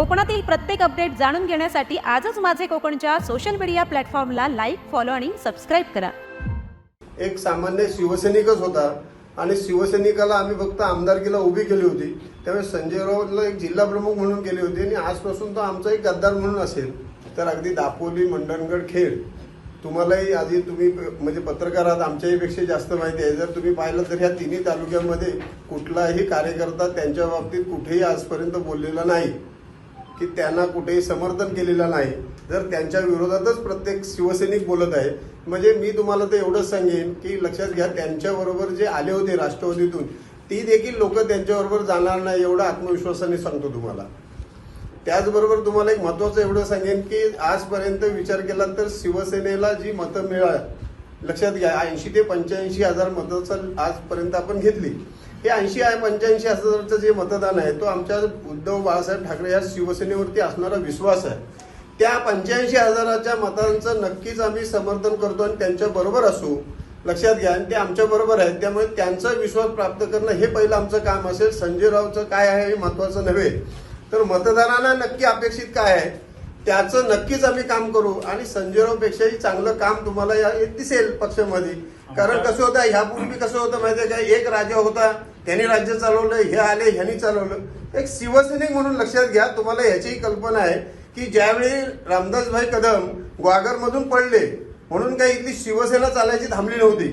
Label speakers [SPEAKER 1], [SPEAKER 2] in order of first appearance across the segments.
[SPEAKER 1] कोकणातील प्रत्येक अपडेट जाणून घेण्यासाठी आजच माझे कोकणच्या सोशल मीडिया प्लॅटफॉर्मला लाईक फॉलो आणि सबस्क्राईब करा.
[SPEAKER 2] एक सामान्य शिवसैनिकच होता आणि शिवसैनिकाला आम्ही फक्त आमदारकीला उभी केली होती. त्यावेळी संजय राऊतला एक जिल्हा प्रमुख म्हणून केली होती आणि आजपासून तो आमचा एक गद्दार म्हणून असेल. तर अगदी दापोली मंडणगड खेड. तुम्हालाही आधी तुम्ही प- म्हणजे पत्रकार आहात आमच्याहीपेक्षा जास्त माहिती आहे. जर तुम्ही पाहिलं तर ह्या तिन्ही तालुक्यांमध्ये कुठलाही कार्यकर्ता त्यांच्या बाबतीत कुठेही आजपर्यंत बोललेला नाही. की त्यांना कुठेही समर्थन केलेलं नाही. जर त्यांच्या विरोधातच प्रत्येक शिवसैनिक बोलत आहे म्हणजे मी तुम्हाला तर एवढंच सांगेन की लक्षात घ्या त्यांच्याबरोबर जे आले होते राष्ट्रवादीतून ती देखील लोक त्यांच्याबरोबर जाणार नाही एवढं आत्मविश्वासाने सांगतो तुम्हाला. त्याचबरोबर तुम्हाला एक महत्वाचं एवढं सांगेन की आजपर्यंत विचार केला तर शिवसेनेला जी मतं मिळाली लक्षात घ्या ऐंशी ते पंच्याऐंशी हजार मतं आजपर्यंत आपण घेतली. हे ऐंशी आहे पंच्याऐंशी हजारचं जे मतदान आहे तो आमच्या उद्धव बाळासाहेब ठाकरे या शिवसेनेवरती असणारा विश्वास आहे. त्या पंच्याऐंशी हजाराच्या मतांचं नक्कीच आम्ही समर्थन करतो आणि त्यांच्या बरोबर असू. लक्षात घ्या आणि ते आमच्या बरोबर आहेत त्यामुळे त्यांचा विश्वास प्राप्त करणं हे पहिलं आमचं काम असेल. संजय रावचं काय आहे हे महत्वाचं नव्हे. तर मतदारांना नक्की अपेक्षित काय आहे त्याचं नक्कीच आम्ही काम करू. आणि संजयरावपेक्षाही चांगलं काम तुम्हाला या दिसेल पक्षामध्ये. कारण कसं होतं ह्यापूर्वी कसं होतं माहितीये का? एक राजा होता त्यांनी राज्य चालवलं हे आले ह्यांनी चालवलं. एक शिवसैनिक म्हणून लक्षात घ्या तुम्हाला याचीही कल्पना आहे की ज्यावेळी रामदासभाई कदम ग्वागरमधून पडले म्हणून काही इथली शिवसेना चालायची थांबली नव्हती.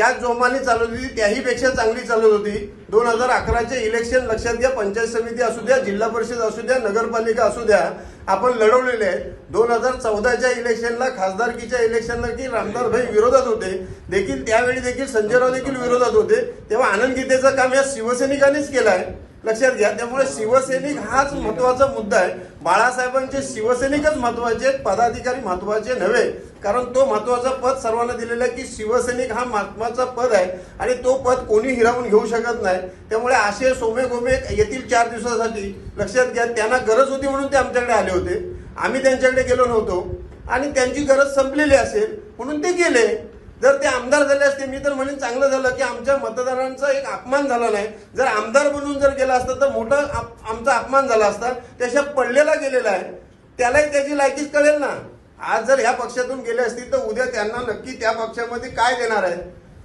[SPEAKER 2] त्या जोमाने चालत होती त्याही पेक्षा चांगली चालत होती. दोन हजार अकराचे इलेक्शन लक्षात घ्या पंचायत समिती असू द्या जिल्हा परिषद असू द्या नगरपालिका असू द्या आपण लढवलेले आहे दोन हजार चौदाच्या इलेक्शनला खासदारकीच्या इलेक्शनला की रामदार भाई विरोधात होते. देखील त्यावेळी देखील संजयराव देखील विरोधात होते. तेव्हा आनंद गीतेचं काम या शिवसैनिकांनीच केलं आहे. लक्षात घ्या. त्यामुळे शिवसैनिक हाच महत्त्वाचा मुद्दा आहे. बाळासाहेबांचे शिवसैनिकच महत्त्वाचे आहेत पदाधिकारी महत्त्वाचे नव्हे. कारण तो महत्त्वाचा पद सर्वांना दिलेला आहे की शिवसैनिक हा महत्त्वाचा पद आहे आणि तो पद कोणी हिरावून घेऊ शकत नाही. त्यामुळे असे सोमे गोमे येतील चार दिवसासाठी. लक्षात घ्या त्यांना गरज होती म्हणून ते आमच्याकडे आले होते. आम्ही त्यांच्याकडे गेलो नव्हतो. आणि त्यांची गरज संपलेली असेल म्हणून ते गेले. जर ते आमदार झाले असते मी तर म्हणेन चांगलं झालं की आमच्या मतदारांचा एक अपमान झाला नाही. जर आमदार बनून जर गेला असता तर मोठा आप- आमचा अपमान झाला असता त्याच्या पडलेला गेलेला आहे. त्यालाही त्याची लायकीच कळेल ना. आज जर ह्या पक्षातून गेले असतील तर उद्या त्यांना नक्की त्या पक्षामध्ये काय देणार आहे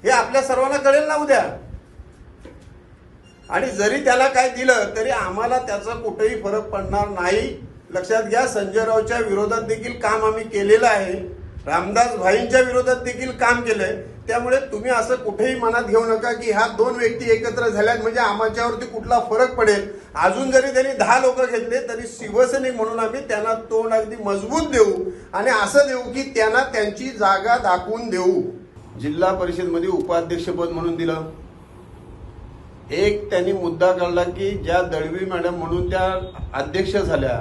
[SPEAKER 2] हे आपल्या सर्वांना कळेल ना उद्या. आणि जरी त्याला काय दिलं तरी आम्हाला त्याचा कुठेही फरक पडणार नाही. लक्षात घ्या संजय रावच्या विरोधात देखील काम आम्ही केलेलं आहे. रामदास भाईंच्या विरोधात देखील काम केलंय. त्यामुळे तुम्ही असं कुठेही मनात घेऊ नका की ह्या दोन व्यक्ती एकत्र झाल्यात म्हणजे आमच्यावरती कुठला फरक पडेल. अजून जरी त्यांनी दहा लोक घेतले तरी शिवसैनिक म्हणून आम्ही त्यांना तोंड अगदी मजबूत देऊ आणि असं देऊ की त्यांना त्यांची जागा दाखवून देऊ. जिल्हा परिषदमध्ये उपाध्यक्षपद म्हणून दिलं. एक त्यांनी मुद्दा काढला की ज्या दळवी मॅडम म्हणून त्या अध्यक्ष झाल्या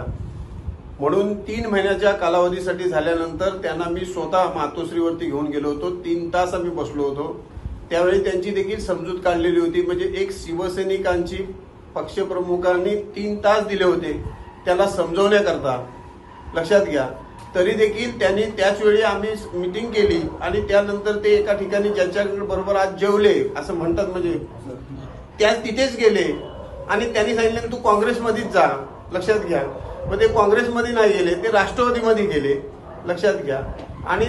[SPEAKER 2] म्हणून तीन महिन्याच्या कालावधीसाठी झाल्यानंतर त्यांना मी स्वतः मातोश्रीवरती घेऊन गेलो होतो. तीन तास आम्ही बसलो होतो. त्यावेळी त्यांची देखील समजूत काढलेली होती. म्हणजे एक शिवसैनिकांची पक्षप्रमुखांनी तीन तास दिले होते त्याला समजवण्याकरता. लक्षात घ्या. तरी देखील त्यांनी त्याच वेळी आम्ही मिटिंग केली आणि त्यानंतर ते एका ठिकाणी ज्यांच्याकडे बरोबर आज जेवले असं म्हणतात म्हणजे. त्या तिथेच गेले. आणि त्यांनी सांगितलं तू काँग्रेसमध्येच जा. लक्षात घ्या. मग ते काँग्रेसमध्ये नाही गेले ते राष्ट्रवादीमध्ये गेले. लक्षात घ्या. आणि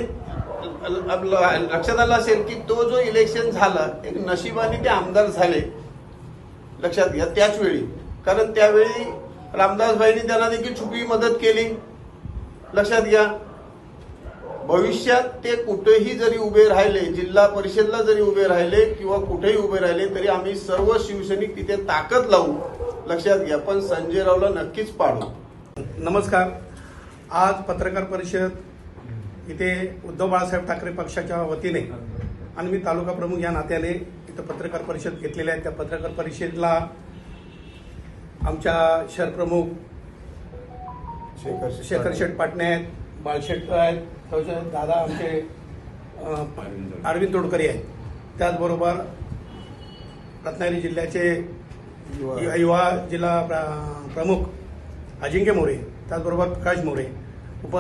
[SPEAKER 2] लक्षात आलं असेल की तो जो इलेक्शन झाला एक नशिबाने ते आमदार झाले. लक्षात घ्या त्याच वेळी कारण त्यावेळी रामदासभाईंनी त्यांना देखील छुपी मदत केली. लक्षात घ्या. भविष्यात ते कुठेही जरी उभे राहिले जिल्हा परिषदला जरी उभे राहिले किंवा कुठेही उभे राहिले तरी आम्ही सर्व शिवसैनिक तिथे ताकद लावू. लक्षात घ्या. पण संजय रावला नक्कीच पाडू.
[SPEAKER 3] नमस्कार. आज पत्रकार परिषद इथे उद्धव बाळासाहेब ठाकरे पक्षाच्या वतीने आणि मी तालुका प्रमुख या नात्याने इथं पत्रकार परिषद घेतलेल्या आहेत त्या पत्रकार परिषदेला आमच्या शहर प्रमुख
[SPEAKER 2] शेखर
[SPEAKER 3] शेखर शेठ पाटणे आहेत बाळशेट आहेत दादा आमचे अरविंद तोडकरी आहेत. त्याचबरोबर रत्नागिरी जिल्ह्याचे
[SPEAKER 2] युवा.
[SPEAKER 3] युवा जिल्हा प्र- प्रमुख अजिंक्य मोरे. त्याचबरोबर प्रकाश मोरे उप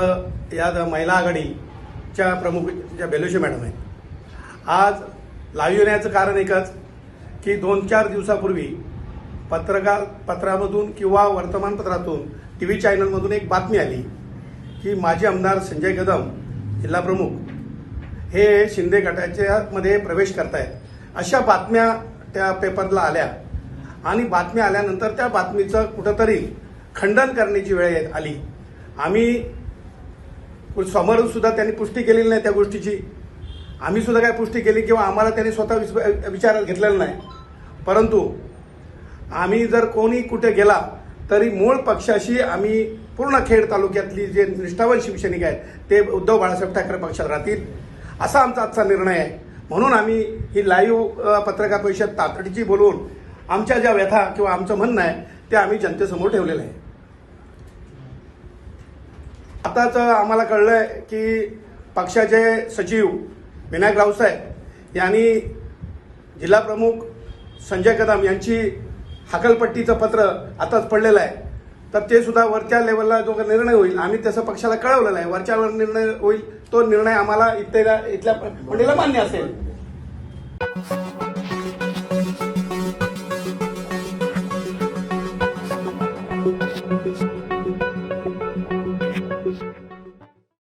[SPEAKER 3] या महिला आघाडीच्या प्रमुख ज्या बेलोशी मॅडम आहेत. आज लाईव्ह येण्याचं कारण एकच की दोन चार दिवसापूर्वी पत्रकार पत्रामधून किंवा वर्तमानपत्रातून टी व्ही चॅनलमधून एक बातमी आली की माजी आमदार संजय कदम जिल्हा प्रमुख हे शिंदे गटाच्या मध्ये प्रवेश करतायत. अशा बातम्या त्या पेपरला आल्या आणि बातम्या आल्यानंतर त्या बातमीचं कुठंतरी खंडन करण्याची वेळ येत आली. आम्ही समोरून सुद्धा त्यांनी पुष्टी केलेली नाही त्या गोष्टीची. आम्ही सुद्धा काय पुष्टी केली किंवा आम्हाला त्यांनी स्वतः विचारात घेतलेलं नाही. परंतु आम्ही जर कोणी कुठे गेला तरी मूळ पक्षाशी आम्ही पूर्ण खेड तालुक्यातली जे निष्ठावान शिवसैनिक आहेत ते उद्धव बाळासाहेब ठाकरे पक्षात राहतील असा आमचा आजचा निर्णय आहे. म्हणून आम्ही ही लाईव्ह पत्रकार परिषद तातडीची बोलवून आमच्या ज्या व्यथा किंवा आमचं म्हणणं आहे ते आम्ही जनतेसमोर ठेवलेलं आहे. आताच आम्हाला कळलं आहे की पक्षाचे सचिव विनायक रावसाहेब यांनी जिल्हा प्रमुख संजय कदम यांची हकलपट्टीचं पत्र आताच पडलेलं आहे. तर ते सुद्धा वरच्या लेवलला जो काही निर्णय होईल आम्ही तसं पक्षाला कळवलेलं आहे. वरच्यावर निर्णय होईल तो निर्णय आम्हाला इथल्या इथल्या मंडळीला मान्य असेल.